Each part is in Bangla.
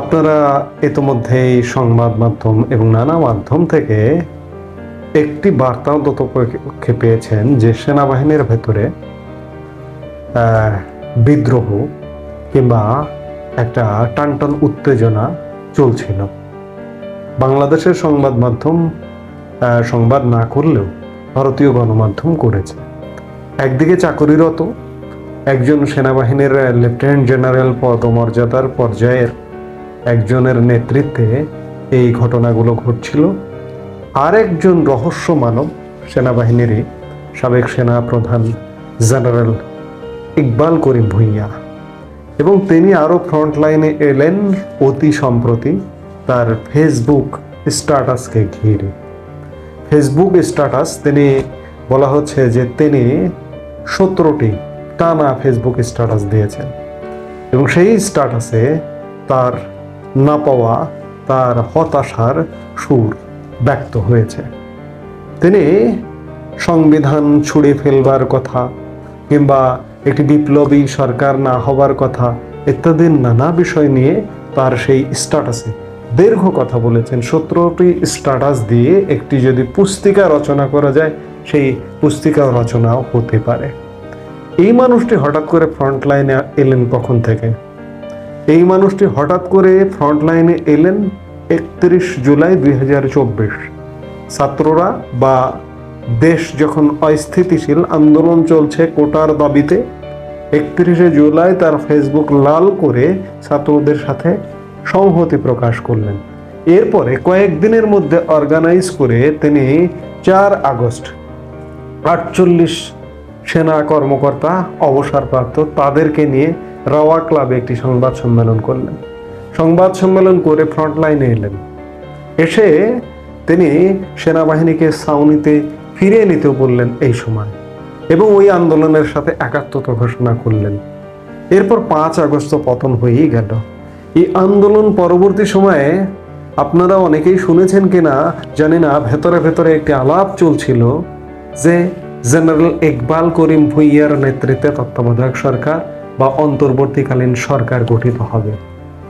আপনারা ইতোমধ্যেই সংবাদ মাধ্যম এবং নানা মাধ্যম থেকে একটি বার্তা অন্তত পক্ষে পেয়েছেন যে সেনাবাহিনীর ভেতরে বিদ্রোহ কিংবা একটা টানটান উত্তেজনা চলছিল। বাংলাদেশের সংবাদ মাধ্যম সংবাদ না করলেও ভারতীয় গণমাধ্যম করেছে। একদিকে চাকরিরত একজন সেনাবাহিনীর লেফটেন্যান্ট জেনারেল পদমর্যাদার পর্যায়ের একজনের নেতৃত্বে এই ঘটনাগুলো ঘটছিল। আরেকজন রহস্য মানব সেনাবাহিনীরই সাবেক সেনা প্রধান জেনারেল ইকবাল করিম ভুইয়া এবং তিনি আরও ফ্রন্ট লাইনে এলেন অতি সম্প্রতি তার ফেসবুক স্ট্যাটাসকে ঘিরে। ফেসবুক স্ট্যাটাস তিনি, বলা হচ্ছে যে তিনি সতেরোটি টানা ফেসবুক স্ট্যাটাস দিয়েছেন এবং সেই স্ট্যাটাসে তার না পাওয়া তার হতাশার সুর ব্যক্ত হয়েছে। তিনি সংবিধান ছুঁড়ে ফেলবার কথা কিংবা একটি বিপ্লবী সরকার না হবার কথা ইত্যাদি নানা বিষয় নিয়ে তার সেই স্ট্যাটাসে দীর্ঘ কথা বলেছেন। সতেরোটি স্ট্যাটাস দিয়ে একটি যদি পুস্তিকা রচনা করা যায়, সেই পুস্তিকা রচনাও হতে পারে। এই মানুষটি হঠাৎ করে ফ্রন্ট লাইনে এলেন কখন থেকে? এই মানুষটি হঠাৎ করে ফ্রন্ট লাইনে এলেন একত্রিশ জুলাই দুই হাজার চব্বিশ। ছাত্ররা বা দেশ যখন অস্থিতিশীল, আন্দোলন চলছে কোটার দাবিতে, একত্রিশে জুলাই তার ফেসবুক লাল করে ছাত্রদের সাথে সংহতি প্রকাশ করলেন। এরপরে কয়েকদিনের মধ্যে অর্গানাইজ করে তিনি চার আগস্ট আটচল্লিশ সেনা কর্মকর্তা, অবসরপ্রাপ্ত তাদেরকে নিয়ে রাওয়া ক্লাবে একটি সংবাদ সম্মেলন করলেন। সংবাদ সম্মেলন করে ফ্রন্ট লাইনে এলেন। এসে তিনি সেনাবাহিনীকে সাউনিতে ফিরিয়ে নিতে বললেন এই সময় এবং ওই আন্দোলনের সাথে একাত্মতা ঘোষণা করলেন। এরপর পাঁচ আগস্ট পতন হয়েই গেল। এই আন্দোলন পরবর্তী সময়ে আপনারা অনেকেই শুনেছেন কিনা জানি না, ভেতরে ভেতরে একটি আলাপ চলছিল যে জেনারেল ইকবাল করিম ভুইয়ার নেতৃত্বে তত্ত্বাবধায়ক সরকার বা অন্তর্বর্তীকালীন সরকার গঠিত হবে।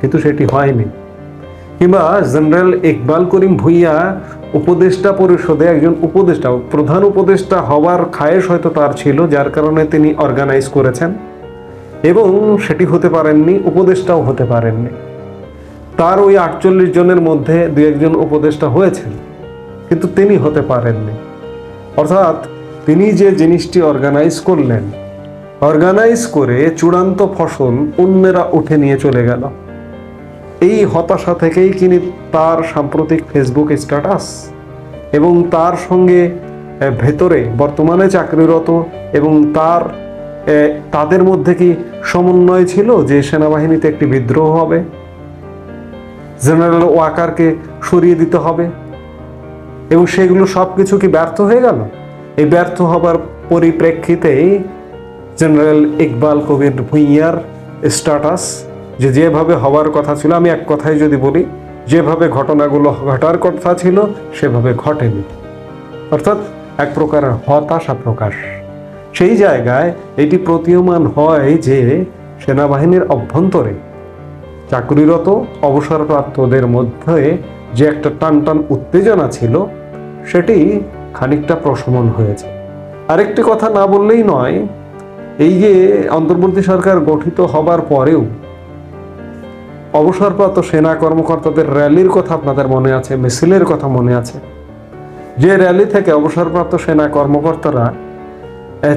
কিন্তু সেটি হয়নি। কিংবা জেনারেল ইকবাল করিম ভুইয়া উপদেষ্টা পরিষদে একজন উপদেষ্টা, প্রধান উপদেষ্টা হওয়ার খায়েশ হয়তো তার ছিল, যার কারণে তিনি অর্গানাইজ করেছেন। এবং সেটি হতে পারেননি, উপদেষ্টাও হতে পারেননি। তার ওই আটচল্লিশ জনের মধ্যে দু একজন উপদেষ্টা হয়েছেন, কিন্তু তিনি হতে পারেননি। অর্থাৎ তিনি যে জিনিসটি অর্গানাইজ করলেন অর্গানাইজ করে চূড়ান্ত ফসল অন্যেরা উঠে নিয়ে চলে গেল। এই হতাশা থেকেই তিনি তার সাম্প্রতিক ফেসবুক স্ট্যাটাস এবং তার সঙ্গে ভেতরে বর্তমানে চাকরিরত এবং তার তাদের মধ্যে কি সমন্বয় ছিল যে সেনাবাহিনীতে একটি বিদ্রোহ হবে? জেনারেল ওয়াকারকে সরিয়ে দিতে হবে। এবং সেগুলো সব কিছু কি ব্যর্থ হয়ে গেল? এই ব্যর্থ হবার পরিপ্রেক্ষিতেই জেনারেল ইকবাল কবির ভুইয়ার স্ট্যাটাস, যে যেভাবে হওয়ার কথা ছিল, আমি এক কথায় যদি বলি, যেভাবে ঘটনাগুলো ঘটার কথা ছিল, সেভাবে ঘটেনি। অর্থাৎ এক প্রকার হতাশা প্রকাশ। সেই জায়গায় এটি প্রতীয়মান হয় যে, সেনাবাহিনীর অভ্যন্তরে চাকরিরত অবসরপ্রাপ্তদের মধ্যে যে একটা টান টান উত্তেজনা ছিল, সেটি খানিকটা প্রশমন হয়েছে। আরেকটি কথা না বললেই নয় এই যে অন্তর্বর্তী সরকার গঠিত হবার পরেও অবসরপ্রাপ্ত সেনা কর্মকর্তাদের র্যালির কথা আপনাদের মনে আছে, মিছিলের কথা মনে আছে। যে র্যালি থেকে অবসরপ্রাপ্ত সেনা কর্মকর্তারা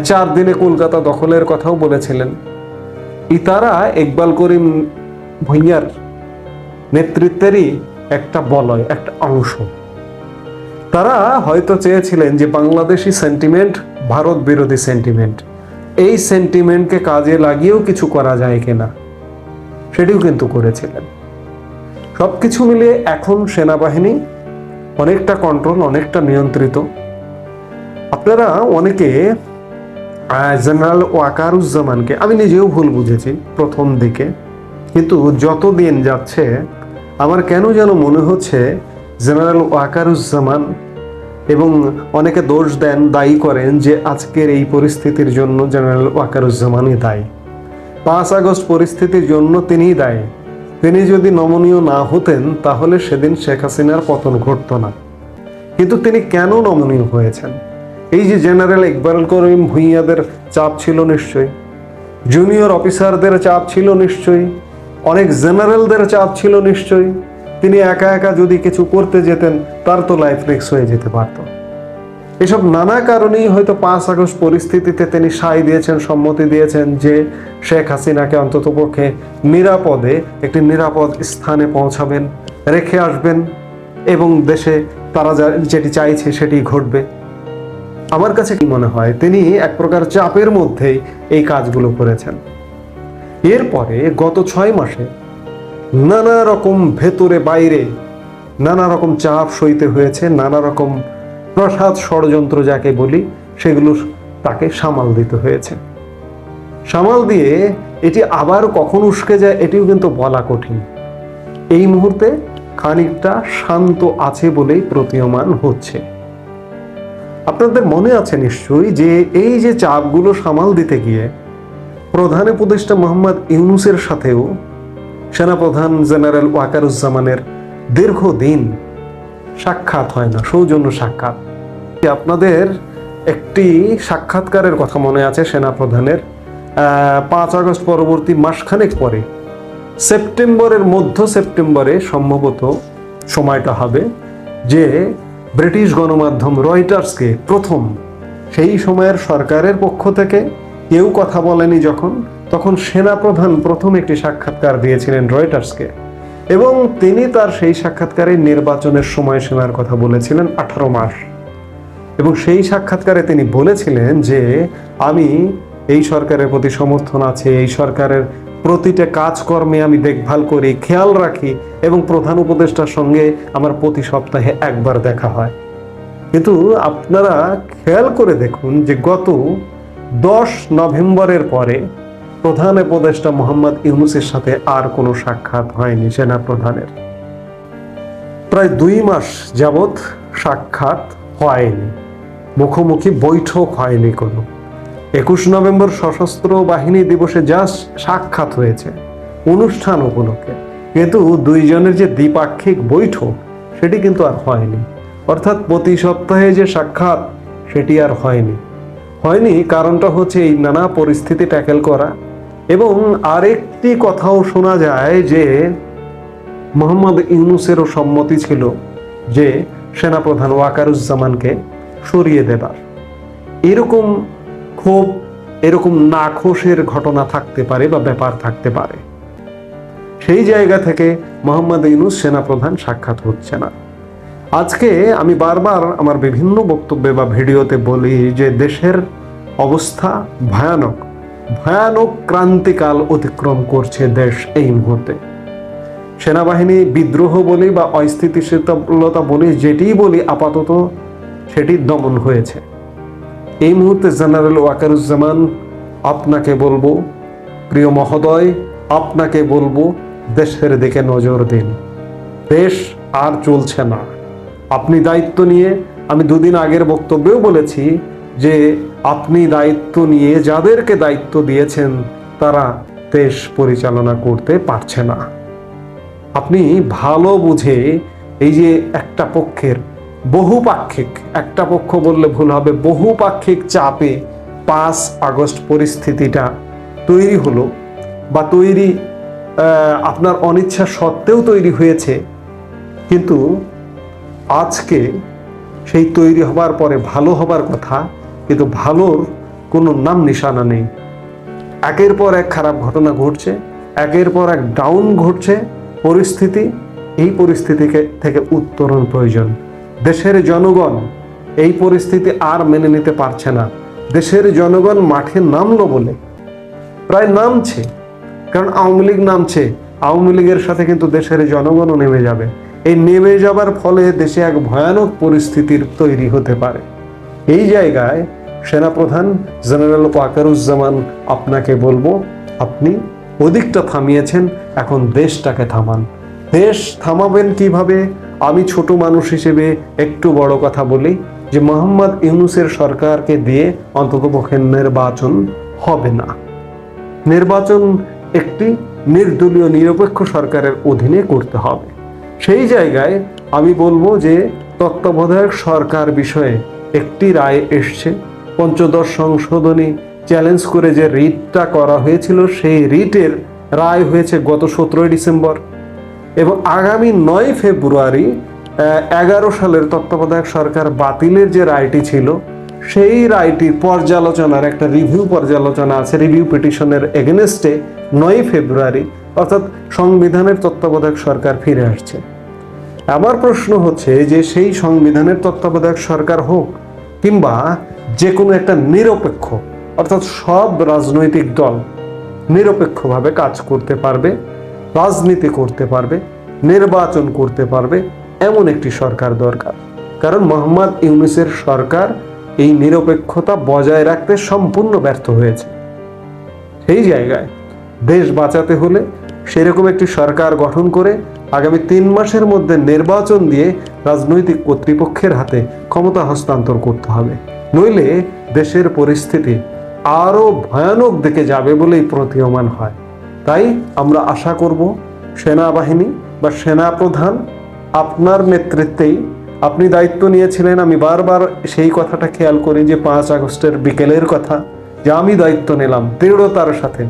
চার দিনে কলকাতা দখলের কথাও বলেছিলেন। ইতারা ইকবাল করিম ভুইয়ার নেতৃত্বেরই একটা বলয়, একটা অংশ। তারা হয়তো চেয়েছিলেন যে বাংলাদেশি সেন্টিমেন্ট, ভারত বিরোধী সেন্টিমেন্ট। এই সেন্টিমেন্টকে কাজে লাগিয়েও কিছু করা যায় কিনা, সেটিও কিন্তু করেছিলেন। সব কিছু মিলিয়ে এখন সেনাবাহিনী অনেকটা কন্ট্রোল অনেকটা নিয়ন্ত্রিত। আপনারা অনেকে জেনারেল ওয়াকারুজ্জামানকে, আমি নিজেও ভুল বুঝেছি প্রথম দিকে, কিন্তু যত দিন যাচ্ছে, আমার কেন যেন মনে হচ্ছে জেনারেল ওয়াকারুজ্জামান এবং অনেকে দোষ দেন, দায়ী করেন যে আজকের এই পরিস্থিতির জন্য জেনারেল ওয়াকারুজ্জামানই দায়ী। পাঁচ আগস্ট পরিস্থিতির জন্য তিনিই দায়ী। তিনি যদি নমনীয় না হতেন, তাহলে সেদিন শেখ হাসিনার পতন ঘটতো না। কিন্তু তিনি কেন নমনীয় হয়েছেন? এই যে জেনারেল ইকবাল করিম ভূঁইয়াদের চাপ ছিল নিশ্চয়ই, জুনিয়র অফিসারদের চাপ ছিল নিশ্চয়ই, অনেক জেনারেলদের চাপ ছিল নিশ্চয়ই তিনি একা একা যদি কিছু করতে যেতেন, তার তো লাইফ রিক্স হয়ে যেতে পারত। এসব নানা কারণেই হয়তো পাঁচ আগস্ট পরিস্থিতিতে তিনি সাই দিয়েছেন, সম্মতি দিয়েছেন যে শেখ হাসিনাকে অন্ততপক্ষে নিরাপদে একটি নিরাপদ স্থানে পৌঁছাবেন, রেখে আসবেন এবং দেশে তারা যেটি চাইছে সেটি ঘটবে। আমার কাছে কি মনে হয়, তিনি এক প্রকার চাপের মধ্যেই এই কাজগুলো করেছেন। এরপরে গত ছয় মাসে নানা রকম ভেতরে বাইরে, নানা রকম চাপ সইতে হয়েছে, নানা রকম প্রসাদ ষড়যন্ত্র যাকে বলি, সেগুলো তাকে সামাল দিতে হয়েছে। সামাল দিয়ে এটি আবার কখন উস্কে যায়, এটিও কিন্তু বলা কঠিন। এই মুহূর্তে খানিকটা শান্ত আছে বলেই প্রতীয়মান হচ্ছে। আপনাদের মনে আছে নিশ্চয়ই যে এই যে চাপগুলো সামাল দিতে গিয়ে প্রধান উপদেষ্টা মোহাম্মদ ইউনুসের সাথেও সেনাপ্রধান জেনারেল ওয়াকারুজ্জামানের দীর্ঘদিন সাক্ষাৎ হয় না, সৌজন্য সাক্ষাৎ। আপনাদের একটি সাক্ষাৎকারের কথা মনে আছে সেনাপ্রধানের? পাঁচ আগস্ট পরবর্তী মাসখানেক পরে, সেপ্টেম্বরের মধ্য সেপ্টেম্বরে সম্ভবত সময়টা হবে যে ব্রিটিশ গণমাধ্যম রয়টার্সকে প্রথম সেই সময়ের সরকারের পক্ষ থেকে কেউ কথা বলেনি যখন তখন সেনাপ্রধান প্রথম একটি সাক্ষাৎকার দিয়েছিলেন রয়টার্সকে এবং তিনি তার সেই সাক্ষাৎকারে নির্বাচনের সময়সীমার কথা বলেছিলেন আঠারো মাস। এবং সেই সাক্ষাৎকারে তিনি বলেছিলেন যে, আমি এই সরকারের প্রতি সমর্থন আছে, এই সরকারের প্রতিটা কাজকর্মে আমি দেখভাল করি, খেয়াল রাখি এবং প্রধান উপদেষ্টার সঙ্গে আমার প্রতি সপ্তাহে একবার দেখা হয়। কিন্তু আপনারা খেয়াল করে দেখুন যে গত দশ নভেম্বরের পরে প্রধান উপদেষ্টা মোহাম্মদ ইউনুসের সাথে আর কোনো সাক্ষাৎ হয়নি সেনা প্রধানের প্রায় দুই মাস যাবৎ সাক্ষাৎ হয়নি। মুখোমুখি বৈঠক হয়নি কোনো। একুশ নভেম্বর সশস্ত্র বাহিনী দিবসে যা সাক্ষাৎ হয়েছে, অনুষ্ঠান উপলক্ষে। কিন্তু দুইজনের যে দ্বিপাক্ষিক বৈঠক, সেটি কিন্তু আর হয়নি। অর্থাৎ প্রতি সপ্তাহে যে সাক্ষাৎ, সেটি আর হয়নি। হয়নি কারণটা হচ্ছে এই নানা পরিস্থিতি ট্যাকেল করা এবং আরেকটি কথাও শোনা যায় যে মোহাম্মদ ইউনুসেরও সম্মতি ছিল যে সেনাপ্রধান ওয়াকারুজ্জামানকে সরিয়ে দেবার। এরকম ক্ষোভ, এরকম নাখোশের ঘটনা থাকতে পারে বা ব্যাপার থাকতে পারে। সেই জায়গা থেকে মোহাম্মদ ইউনুস সেনাপ্রধান সাক্ষাৎ হচ্ছে না। আজকে আমি বারবার আমার বিভিন্ন বক্তব্যে বা ভিডিওতে বলি যে দেশের অবস্থা ভয়ানক। ভয়ানক ক্রান্তিকাল অতিক্রম করছে দেশ এই মুহূর্তে। সেনাবাহিনী বিদ্রোহ বলি বা অস্থিতিশীলতা বলি যেটিই বলি আপাতত সেটি দমন হয়েছে। এই মুহূর্তে জেনারেল ওয়াকারুজ্জামান, আপনাকে বলব, প্রিয় মহোদয়, আপনাকে বলব, দেশের দিকে নজর দিন। দেশ আর চলছে না। আপনি দায়িত্ব নিয়ে, আমি দুদিন আগের বক্তব্যেও বলেছি যে আপনি দায়িত্ব নিয়ে যাদেরকে দায়িত্ব দিয়েছেন, তারা দেশ পরিচালনা করতে পারছে না। আপনি ভালো বুঝে এই যে একটা পক্ষের বহুপাক্ষিক, একটা পক্ষ বললে ভুল হবে, বহুপাক্ষিক চাপে পাঁচ আগস্ট পরিস্থিতিটা তৈরি হলো বা তৈরি আপনার অনিচ্ছা সত্ত্বেও তৈরি হয়েছে। কিন্তু আজকে সেই তৈরি হবার পরে ভালো হবার কথা কিন্তু ভালোর কোনো নাম নিশানা নেই। একের পর এক খারাপ ঘটনা ঘটছে, একের পর এক ডাউন ঘটছে, পরিস্থিতি এই পরিস্থিতিকে থেকে উত্তরণ প্রয়োজন। দেশের জনগণ এই পরিস্থিতি আর মেনে নিতে পারছে না। দেশের জনগণ মাঠে নামলো বলে প্রায় নামছে, কারণ আওয়ামী লীগ নামছে। আওয়ামী লীগের সাথে কিন্তু দেশের জনগণও নেমে যাবে। এই নেমে যাবার ফলে দেশে এক ভয়ানক পরিস্থিতির তৈরি হতে পারে। এই জায়গায় সেনাপ্রধান জেনারেল ওয়াকারুজ্জামান, আপনাকে বলব, আপনি ওদিকটা থামিয়েছেন, এখন দেশটাকে থামান। দেশ থামাবেন কীভাবে? আমি ছোট মানুষ হিসেবে একটু বড় কথা বলি যে মোহাম্মদ ইউনুসের সরকারকে দিয়ে অন্ততপক্ষে নির্বাচন হবে না। নির্বাচন একটি নির্দলীয়, নিরপেক্ষ সরকারের অধীনে করতে হবে। সেই জায়গায় আমি বলব যে তত্ত্বাবধায়ক সরকার বিষয়ে একটি রায় এসছে। পঞ্চদশ সংশোধনী চ্যালেঞ্জ করে যে রিটটা করা হয়েছিল, সেই রিটের রায় হয়েছে গত সতেরোই ডিসেম্বর। এবং আগামী নয় ফেব্রুয়ারি এগারো সালের তত্ত্বাবধায়ক সরকার বাতিলের যে রায়টি ছিল, সেই রায়টির পর্যালোচনার একটা রিভিউ পর্যালোচনা আছে রিভিউ পিটিশনের এগেনস্টে নয় ফেব্রুয়ারি, অর্থাৎ সংবিধানের তত্ত্বাবধায়ক সরকার ফিরে আসছে। আমার প্রশ্ন হচ্ছে যে সেই সংবিধানের তত্ত্বাবধায়ক সরকার হোক কিংবা যে কোনো একটা নিরপেক্ষ, অর্থাৎ সব রাজনৈতিক দল নিরপেক্ষভাবে কাজ করতে পারবে, রাজনীতি করতে পারবে, নির্বাচন করতে পারবে, এমন একটি সরকার দরকার। কারণ মোহাম্মদ ইউনুসের সরকার এই নিরপেক্ষতা বজায় রাখতে সম্পূর্ণ ব্যর্থ হয়েছে। সেই জায়গায় দেশ বাঁচাতে হলে সেরকম একটি সরকার গঠন করে আগামী তিন মাসের মধ্যে নির্বাচন দিয়ে রাজনৈতিক কর্তৃপক্ষের হাতে ক্ষমতা হস্তান্তর করতে হবে। নইলে দেশের পরিস্থিতি আরও ভয়ানক দিকে যাবে বলেই প্রতীয়মান হয়। তাই আমরা আশা করব সেনাবাহিনী বা সেনা প্রধান আপনার নেতৃত্বেই আপনি দায়িত্ব নিয়েছিলেন। আমি বারবার সেই কথাটা খেয়াল করি যে পাঁচ আগস্টের বিকেলের কথা যে আমি দায়িত্ব নিলাম, দৃঢ়তার সাথে।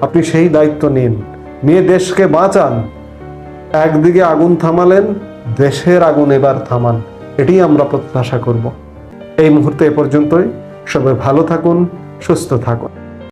আপনি সেই দায়িত্ব নিন। নিয়ে দেশকে বাঁচান। একদিকে আগুন থামালেন, দেশের আগুন এবার থামান, এটি আমরা প্রত্যাশা করব। এই মুহূর্তে এ পর্যন্তই। সবাই ভালো থাকুন, সুস্থ থাকুন।